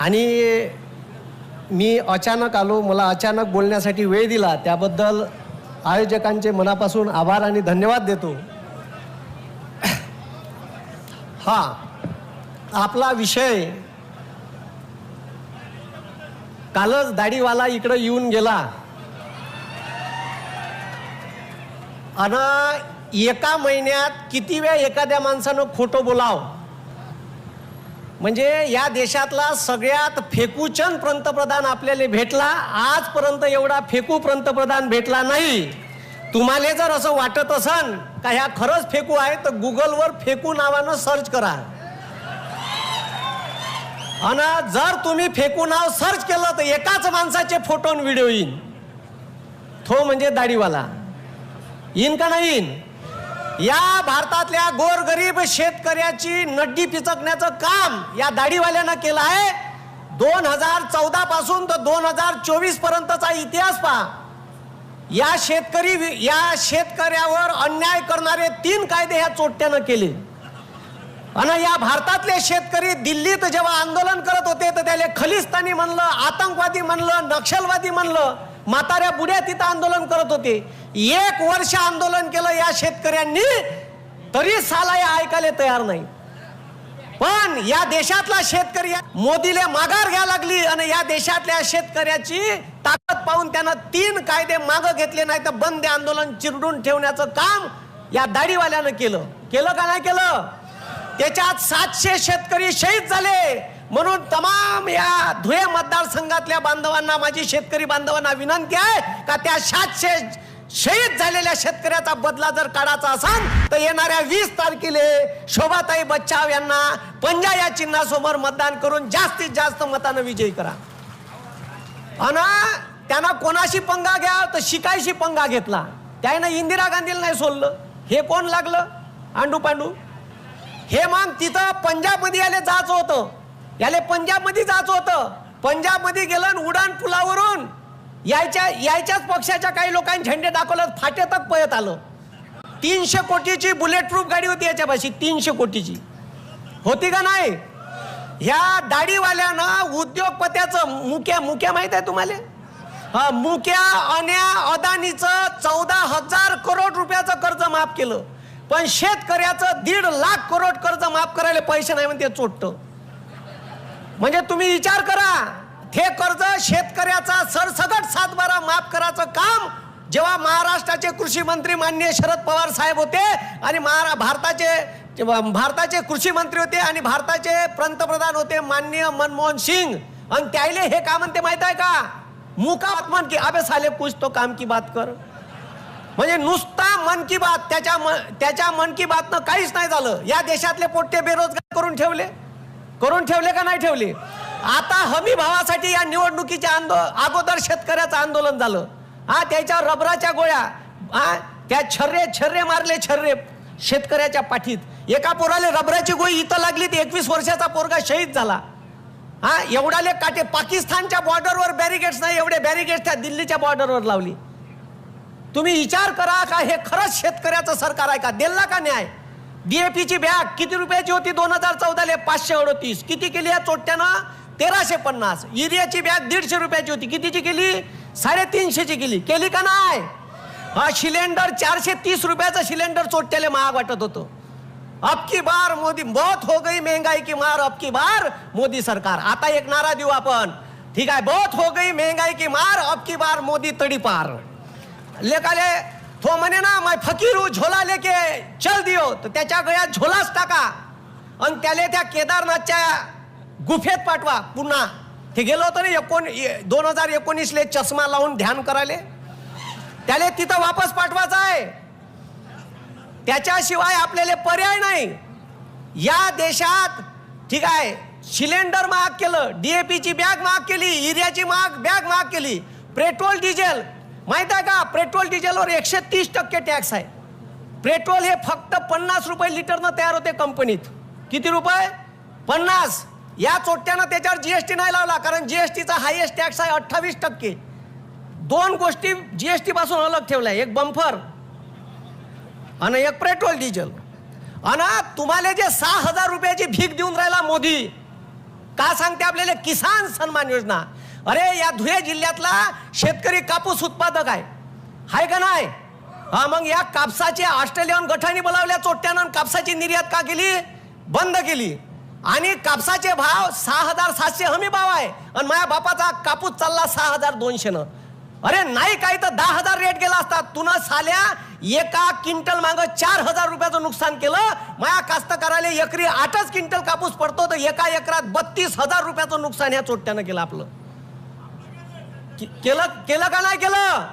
आणि मी अचानक आलो मला अचानक बोलण्यासाठी वेळ दिला. त्याबद्दल आयोजकांचे मनापासून आभार आणि धन्यवाद देतो. हा आपला विषय कालच दाढीवाला इकडं येऊन गेला. आणि एका महिन्यात किती वेळ एखाद्या माणसानं खोटं बोलावं? म्हणजे या देशातला सगळ्यात फेकूचंद पंतप्रधान आपल्याला भेटला आजपर्यंत एवढा फेकू पंतप्रधान भेटला नाही. तुम्हाला जर असं वाटत असन का ह्या खरंच फेकू आहे तर गुगलवर फेकू नावानं सर्च करा. आणि जर तुम्ही फेकू नाव सर्च केलं तर एकाच माणसाचे फोटो आणि व्हिडिओ येईन. तो म्हणजे दाढीवाला. येईन का नाही येईन? या भारतातल्या गोरगरीब शेतकऱ्याची नड्डी पिचकण्याचं काम या दाढीवाल्यानं केलं आहे. दोन हजार चौदा पासून तर दोन हजार चोवीस पर्यंतचा इतिहास पहा. या शेतकरी या शेतकऱ्यावर अन्याय करणारे तीन कायदे ह्या चोट्यानं केले. आणि या भारतातले शेतकरी दिल्लीत जेव्हा आंदोलन करत होते तर त्याला खलिस्तानी म्हणलं आतंकवादी म्हणलं नक्षलवादी म्हणलं म्हाताऱ्या बुड्या तिथं आंदोलन करत होते. एक वर्ष आंदोलन केलं या शेतकऱ्यांनी तरी साला या ऐकायला तयार नाही. पण या देशातला शेतकरी मोदीला माघार घ्या लागली आणि या देशातल्या शेतकऱ्याची ताकद पाहून त्यानं तीन कायदे मागं घेतले नाही तर बंद आंदोलन चिरडून ठेवण्याचं काम या दाढीवाल्यानं केलं. केलं का नाही केलं? त्याच्यात सातशे शेतकरी शहीद झाले. म्हणून तमाम या धुळे मतदारसंघातल्या बांधवांना माझी शेतकरी बांधवांना विनंती आहे का त्या सातशे शहीद झालेल्या शेतकऱ्याचा बदला जर काढायचा असाल तर येणाऱ्या वीस तारखेला शोभाताई बच्चाव यांना पंजा या चिन्हासमोर मतदान करून जास्तीत जास्त मतानं विजयी करा. आणि त्यांना कोणाशी पंगा घ्या तर शिकायशी पंगा घेतला. त्यानं इंदिरा गांधीला नाही सोडलं. हे कोण लागलं? आंडू पांडू. हे मग तिथं पंजाबमध्ये आले जायचं होतं. याले पंजाबमध्ये जायचं होतं. पंजाबमध्ये गेलं उडान पुलावरून यायच्या यायच्याच पक्षाच्या काही लोकांनी झेंडे दाखवलं फाटे तक पळत आलं. तीनशे कोटीची बुलेट प्रूफ गाडी होती याच्यापाशी तीनशे कोटीची. होती का नाही? ह्या दाढीवाल्यानं उद्योगपत्याचं मुक्या मुक्या माहीत आहे तुम्हाला? हा मुक्या अन्या अदानीचं चौदा हजार करोड रुपयाचं कर्ज माफ केलं. पण शेतकऱ्याचं दीड लाख करोड कर्ज माफ करायला पैसे नाही म्हणते चोटतं म्हणजे तुम्ही विचार करा हे कर्ज शेतकऱ्याचा सरसगट सातबारा माफ करायचं काम जेव्हा महाराष्ट्राचे कृषी मंत्री माननीय शरद पवार साहेब होते आणि महारा भारताचे भारताचे कृषी मंत्री होते आणि भारताचे पंतप्रधान होते माननीय मनमोहन सिंग. आणि त्याले हे का म्हणते माहीत आहे का? मुका मन की अबे साले कुछ तो काम की बात कर. म्हणजे नुसता मन की बात त्याच्या मन- त्याच्या मन की बातनं काहीच नाही झालं. या देशातले पोट्टे बेरोजगार करून ठेवले. करून ठेवले का नाही ठेवले? आता हमी भावासाठी या निवडणुकीच्या आंदो अगोदर शेतकऱ्याचं आंदोलन झालं. हा त्याच्यावर रबराच्या गोळ्या हा त्या छर्रे छर्रे मारले छर्रे शेतकऱ्याच्या पाठीत. एका पोराले रबराची गोळी इथं लागली ती एकवीस वर्षाचा पोरगा शहीद झाला. हा एवढाले काटे पाकिस्तानच्या बॉर्डरवर बॅरिगेड्स नाही एवढे बॅरिगेड्स त्या दिल्लीच्या बॉर्डरवर लावली. तुम्ही विचार करा का हे खरंच शेतकऱ्याचं सरकार आहे का? दिला का न्याय? डीएपीची बॅग किती रुपयाची होती? दोन हजार चौदाले पाचशे अडतीस. किती केली या चोट्ट्यानं? तेराशे पन्नास. युरियाची बॅग दीडशे रुपयाची होती. कितीची केली? साडेतीनशेची केली. केली का नाही? हा सिलेंडर चारशे तीस रुपयाचं सिलेंडर चोट्याला महाग वाटत होतं. अबकी बार मोदी बहुत हो गई महंगाई की मार अबकी बार मोदी सरकार. आता एक नारा देऊ आपण. ठीक आहे बहुत हो गई महंगाई की मार अबकी बार मोदी तडी पार हो म्हणे ना माय फकीर हो, झोला लेके चल दियो. तर त्याच्या गळ्यात झोलाच टाका. आणि त्याले त्या केदारनाथच्या गुफेत पाठवा पुन्हा. ते गेलो होतं ना एकोण दोन हजार एकोणीसले चष्मा लावून ध्यान करायले. त्याले तिथं वापस पाठवायचं आहे. त्याच्याशिवाय आपल्याला पर्याय नाही. या देशात ठीक आहे सिलेंडर महाग केलं डीएपीची बॅग महाग केली युरियाची महाग बॅग महाग केली पेट्रोल डिझेल माहीत आहे का? पेट्रोल डिझेलवर एकशे तीस टक्के टॅक्स आहे. पेट्रोल हे फक्त पन्नास रुपये लिटरनं तयार होते कंपनीत. किती रुपये? पन्नास. या चोट्यानं त्याच्यावर जीएसटी नाही लावला कारण जीएसटीचा हायेस्ट टॅक्स आहे अठ्ठावीस टक्के. दोन गोष्टी जीएसटी पासून अलग ठेवल्या एक बंफर आणि एक पेट्रोल डिझेल आणि तुम्हाला जे सहा हजार रुपयाची भीक देऊन राहिला मोदी का सांगते आपल्याला? किसान सन्मान योजना. अरे या धुळे जिल्ह्यातला शेतकरी कापूस उत्पादक आहे. हाय का नाही? हा मग या कापसाचे ऑस्ट्रेलियन गठाने बोलावल्या चोट्यानं कापसाची निर्यात का केली? बंद केली. आणि कापसाचे भाव सहा हजार सातशे हमी भाव आहे. आणि माझ्या बापाचा कापूस चालला सहा हजार दोनशेनं. अरे नाही काही तर दहा हजार रेट गेला असता. तुला साल्या एका क्विंटल माग चार हजार रुपयाचं नुकसान केलं. माया कास्तकाराला एकरी आठच क्विंटल कापूस पडतो तर एका एकरात बत्तीस हजार रुपयाचं नुकसान ह्या चोट्यानं केलं आपलं. केलं? केलं का नाही केलं?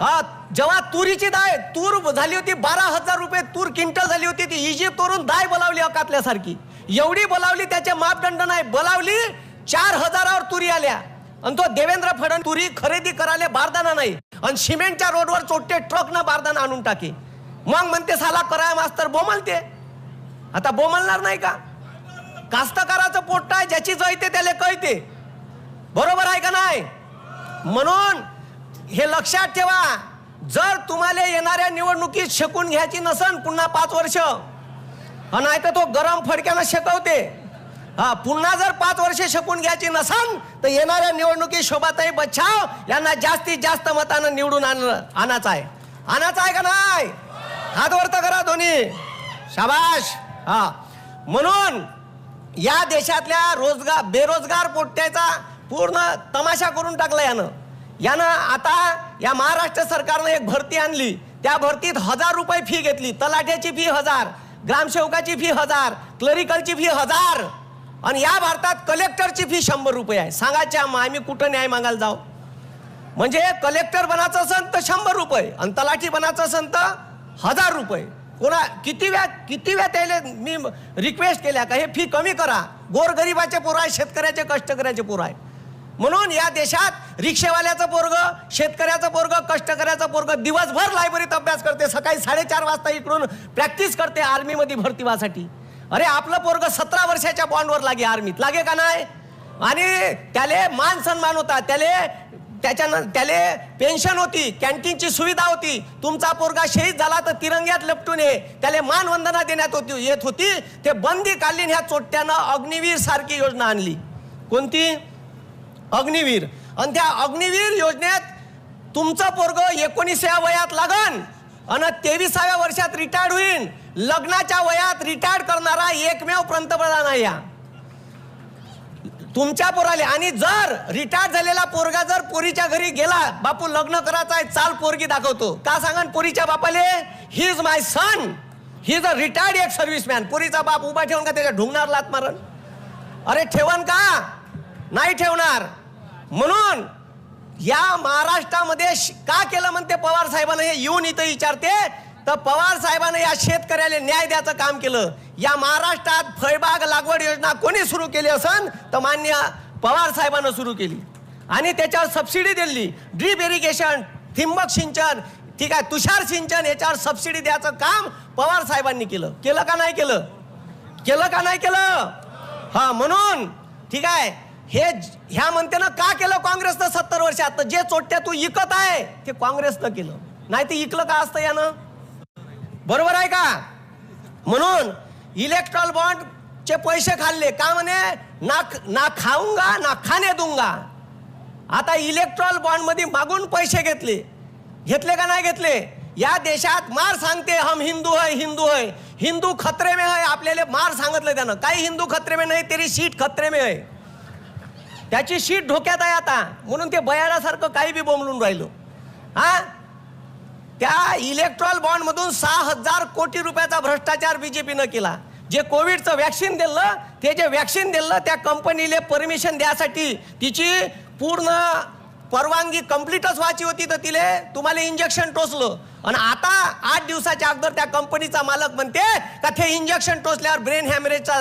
हा जेव्हा तुरीची दाय तूर झाली होती बारा हजार रुपये तूर क्विंटल झाली होती ती इजिप्तवरून दाय बोलावली हो अकातल्यासारखी एवढी बोलावली त्याचे मापदंड नाही. बोलावली चार हजारावर तुरी आल्या. आणि तो देवेंद्र फडणवीस तुरी खरेदी करायला बारदाना नाही. आणि सिमेंटच्या रोडवर चोट्टे ट्रक न बारदाना आणून टाके. मग म्हणते साला कराय मास्तर बोमलते आता बोमलणार नाही का? कास्तकाराचं पोट आहे ज्याची जळते त्याला कळते. बरोबर आहे का नाही? म्हणून हे लक्षात ठेवा जर तुम्हाला येणाऱ्या निवडणुकीत शकून घ्यायची नसन पुन्हा पाच वर्ष नाही तर तो गरम फडक्यानं शेकवते. हा पुन्हा जर पाच वर्ष शकून घ्यायची नसन तर येणाऱ्या निवडणुकीत शोभाताई बच्छाव यांना जास्तीत जास्त मतानं निवडून आणलं आणायचं आहे. आणायचं आहे का नाही? हात वरत करा दोन्ही. शाबाश हा. म्हणून या देशातल्या रोजगार बेरोजगार पोट्याचा पूर्ण तमाशा करून टाकला यानं. यानं आता या महाराष्ट्र सरकारनं एक भरती आणली. त्या भरतीत हजार रुपये फी घेतली. तलाठ्याची फी हजार ग्रामसेवकाची फी हजार क्लरिकलची फी हजार. आणि या भारतात कलेक्टरची फी शंभर रुपये आहे. सांगायच्या मग आम्ही कुठं न्याय मागायला जाऊ? म्हणजे कलेक्टर बनायचं असेल तर शंभर रुपये आणि तलाठी बनायचं असेल तर हजार रुपये. कोणा किती व्या किती व्या त्याला मी रिक्वेस्ट केल्या का? हे फी कमी करा. गोरगरिबाचे पोरं आहे शेतकऱ्याचे कष्टकऱ्याचे पोरं आहे म्हणून या देशात रिक्षेवाल्याचं पोरग शेतकऱ्याचं पोरग कष्टकऱ्याचं पोरग दिवसभर लायब्ररीत अभ्यास करते. सकाळी साडेचार वाजता इकडून प्रॅक्टिस करते आर्मीमध्ये भरती व्हासाठी. अरे आपलं पोरग सतरा वर्षाच्या बॉन्डवर लागे आर्मीत. लागे का नाही? आणि त्याले मान सन्मान होता. त्याले त्याच्यानं त्याले पेन्शन होती कॅन्टीनची सुविधा होती. तुमचा पोरगा शहीद झाला तर तिरंग्यात लपटून ये. त्याले मानवंदना देण्यात होती येत होती. ते बंदी कालीन ह्या चोट्यानं अग्निवीर सारखी योजना आणली. कोणती? अग्निवीर. आणि त्या अग्निवीर योजनेत तुमचं पोरग एकोणीसव्या वयात लागन. आणि तेविसाव्या वर्षात रिटायर्ड होईल लग्नाच्या वयात रिटायर्ड करणारा एकमेव पंतप्रधान आहे या तुमच्या पोराले आणि जर रिटायर झालेला पोरगा जर पोरीच्या घरी गेला बापू लग्न करायचं आहे चाल पोरगी दाखवतो. का सांगा पोरीच्या बापाले? He is my son he is a retired एक सर्व्हिसमॅन पोरीचा बाप उभा ठेवून का त्याच्या ढुंगणार लात मारण अरे ठेवण का? नाही ठेवणार. म्हणून या महाराष्ट्रामध्ये का केलं म्हणते पवार साहेबांना? हे येऊन इथं विचारते. तर पवार साहेबांना या शेतकऱ्याला न्याय द्यायचं काम केलं. या महाराष्ट्रात फळबाग लागवड योजना कोणी सुरू केली असन? तर मान्य पवार साहेबांना सुरू केली. आणि त्याच्यावर सबसिडी दिली. ड्रीप इरिगेशन थिंबक सिंचन ठीक आहे तुषार सिंचन याच्यावर सबसिडी द्यायचं काम पवार साहेबांनी केलं. केलं का नाही केलं? केलं का नाही केलं? हा म्हणून ठीक आहे. हे ह्या म्हणते ना का केलं काँग्रेसनं सत्तर वर्षात जे चोट्या तू इकत आहे ते काँग्रेसनं केलं. नाही ते इकलं का असतं यानं? बरोबर आहे का? म्हणून इलेक्ट्रॉल बॉन्ड चे पैसे खाल्ले. का म्हणे? ना ना खाऊंगा ना खाणे दूंगा. आता इलेक्ट्रॉल बॉन्डमध्ये मागून पैसे घेतले. घेतले का नाही घेतले? या देशात मार सांगते हम हिंदू है हिंदू है. हिंदू खतरे में है आपल्याला मार सांगितलं त्यानं. काही हिंदू खतरे में नाही तेरी सीट खतरे में है. त्याची शीट धोक्यात आहे आता. म्हणून ते बयाडासारखं काही बी बोंबलून राहिलो. हा? त्या इलेक्ट्रॉल बॉन्ड मधून सहा हजार कोटी रुपयाचा भ्रष्टाचार बीजेपीनं केला. जे कोविडचं वॅक्सिन दिलं ते जे वॅक्सिन दिलं त्या कंपनीले परमिशन द्यासाठी तिची पूर्ण परवानगी कम्प्लीटच व्हायची होती तर तिले तुम्हाला इंजेक्शन टोचलं. आणि आता आठ दिवसाच्या अगोदर त्या कंपनीचा मालक म्हणते का ते इंजेक्शन टोचल्यावर ब्रेन हॅमरेजचा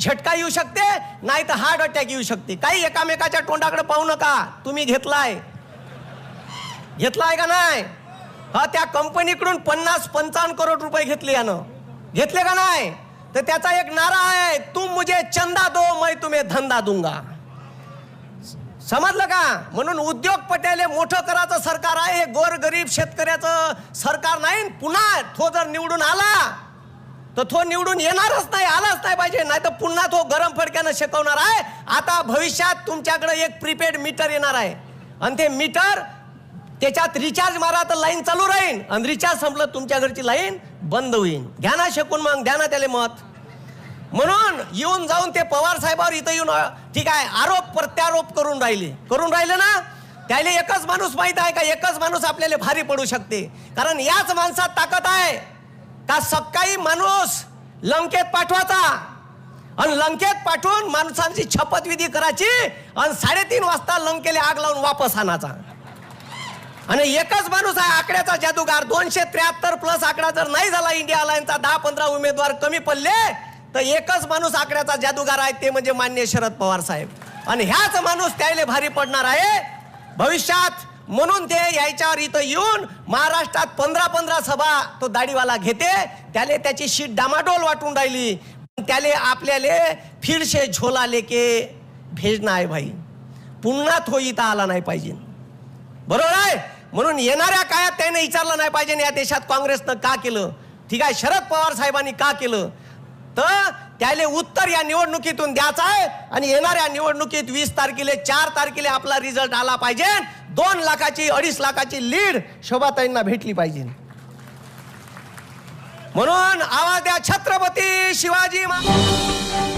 झटका येऊ शकते नाही तर हार्ट अटॅक येऊ शकते. काही एकामेकाच्या तोंडाकडे पाहू नका. तुम्ही घेतलाय. घेतलाय का नाही? हा त्या कंपनीकडून पन्नास पंचावन्न करोड रुपये घेतले यानं. घेतले का नाही? तर त्याचा एक नारा आहे तुम मुझे चंदा दो मैं तुम्हे धंदा दूंगा. समजलं का? म्हणून उद्योगपट्याले मोठं करायचं सरकार आहे हे गोरगरीब शेतकऱ्याचं सरकार नाही. पुन्हा तो जर निवडून आला तर तो निवडून येणारच नाही आलाच नाही पाहिजे. नाही तर पुन्हा तो गरम फडक्यानं शिकवणार आहे. आता भविष्यात तुमच्याकडे एक प्रीपेड मीटर येणार आहे. आणि ते मीटर त्याच्यात रिचार्ज मारा तर लाईन चालू राहील. आणि रिचार्ज संपलं तुमच्या घरची लाईन बंद होईल. घ्या ना शकून मग द्या ना त्याला मत. म्हणून येऊन जाऊन ते पवार साहेबावर इथं येऊन ठीक आहे आरोप प्रत्यारोप करून राहिले. करून राहिले ना? त्याला एकच माणूस माहीत आहे का? एकच माणूस आपल्याला भारी पडू शकते. कारण याच माणसात ताकद आहे. का सकाळी माणूस लंकेत पाठवायचा. आणि लंकेत पाठवून माणसांची शपथविधी करायची आणि साडेतीन वाजता लंकेला आग लावून वापस आणायचा. आणि एकच माणूस आहे आकड्याचा जादूगार. दोनशे त्र्याहत्तर प्लस आकडा जर नाही झाला इंडिया अलायन्सचा दहा पंधरा उमेदवार कमी पडले तर एकच माणूस आकड्याचा जादूगार आहे ते म्हणजे मान्य शरद पवार साहेब. आणि ह्याच माणूस त्याला भारी पडणार आहे. भविष्यात म्हणून ते यायच्यावर इथं येऊन महाराष्ट्रात पंधरा पंधरा सभा तो दाढीवाला घेते त्याले त्याची शीट डामाडोल वाटून राहिली. त्याले आपल्याले फिरशे झोला लेके भेजना आहे भाई. पुन्हा तो इथं आला नाही पाहिजे. बरोबर आहे? म्हणून येणाऱ्या काळात त्याने विचारलं नाही पाहिजे या देशात काँग्रेसनं का केलं? ठीक आहे शरद पवार साहेबांनी का केलं? तर त्याले उत्तर या निवडणुकीतून द्यायचं आहे आणि येणाऱ्या निवडणुकीत वीस तारखेला चार तारखेला आपला रिझल्ट आला पाहिजे. दोन लाखाची अडीच लाखाची लीड शोभाताईंना भेटली पाहिजे. म्हणून आवाज द्या छत्रपती शिवाजी महाराज